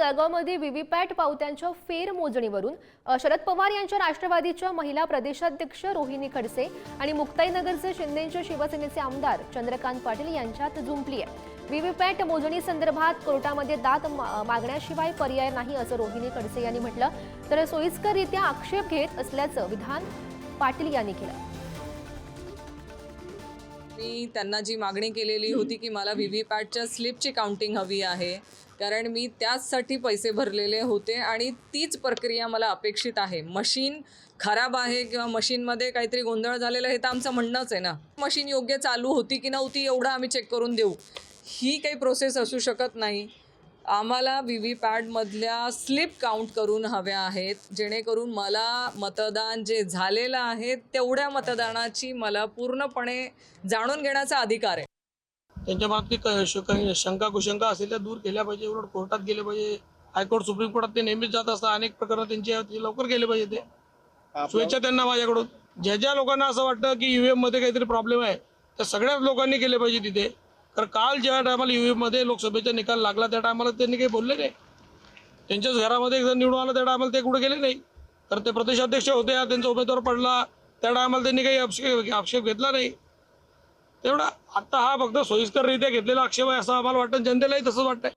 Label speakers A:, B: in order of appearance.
A: जळगावमध्ये व्हीव्हीपॅट पावत्यांच्या फेरमोजणीवरून शरद पवार यांच्या राष्ट्रवादीच्या महिला प्रदेशाध्यक्ष रोहिणी खडसे आणि मुक्ताईनगरचे शिंदेंच्या शिवसेनेचे आमदार चंद्रकांत पाटील यांच्यात जुंपली आहे. व्हीव्हीपॅट मोजणी संदर्भात कोर्टामध्ये दात मा- मागण्याशिवाय पर्याय नाही असं रोहिणी खडसे यांनी म्हटलं. तर सोयीस्कररित्या आक्षेप घेत असल्याचं विधान पाटील यांनी केलं.
B: मी त्यांना जी मागणी केलेली होती की मला व्ही व्ही पॅटच्या स्लिपची काउंटिंग हवी आहे कारण मी त्याचसाठी पैसे भरलेले होते आणि तीच प्रक्रिया मला अपेक्षित आहे. मशीन खराब आहे किंवा मशीनमध्ये काहीतरी गोंधळ झालेला हे तर आमचं म्हणणंच आहे ना. मशीन योग्य चालू होती की नव्हती एवढं आम्ही चेक करून देऊ. ही काही प्रोसेस असू शकत नाही. आम्हाला व्ही व्ही पॅडमधल्या स्लिप काउंट करून हव्या आहेत. जेणेकरून मला मतदान जे झालेलं आहे तेवढ्या मतदानाची मला पूर्णपणे जाणून घेण्याचा अधिकार आहे.
C: त्यांच्या बाबतीत काही शंका कुशंका असेल त्या दूर केल्या पाहिजे उलट कोर्टात गेले पाहिजे हायकोर्ट सुप्रीम कोर्टात ते नेहमीच जात असतात. अनेक प्रकरणं त्यांची आहेत, ते लवकर गेले पाहिजे ते. शुभेच्छा त्यांना माझ्याकडून. ज्या ज्या लोकांना असं वाटतं की ईव्हीएममध्ये काहीतरी प्रॉब्लेम आहे त्या सगळ्याच लोकांनी केले पाहिजे तिथे. कारण काल ज्या टायमाला यू मध्ये लोकसभेचा निकाल लागला त्या टायमाला त्यांनी काही बोलले नाही. त्यांच्याच घरामध्ये एक जण निवडून आला त्या टायमाला ते कुठे गेले नाही. कारण ते प्रदेशाध्यक्ष होते त्यांचा उमेदवार पडला त्या टायमाला त्यांनी काही आक्षेप आक्षेप घेतला नाही. तेवढा आता हा फक्त सोयीस्कररित्या घेतलेला आक्षेप आहे असं आम्हाला वाटतं जनतेलाही तसंच वाटतंय.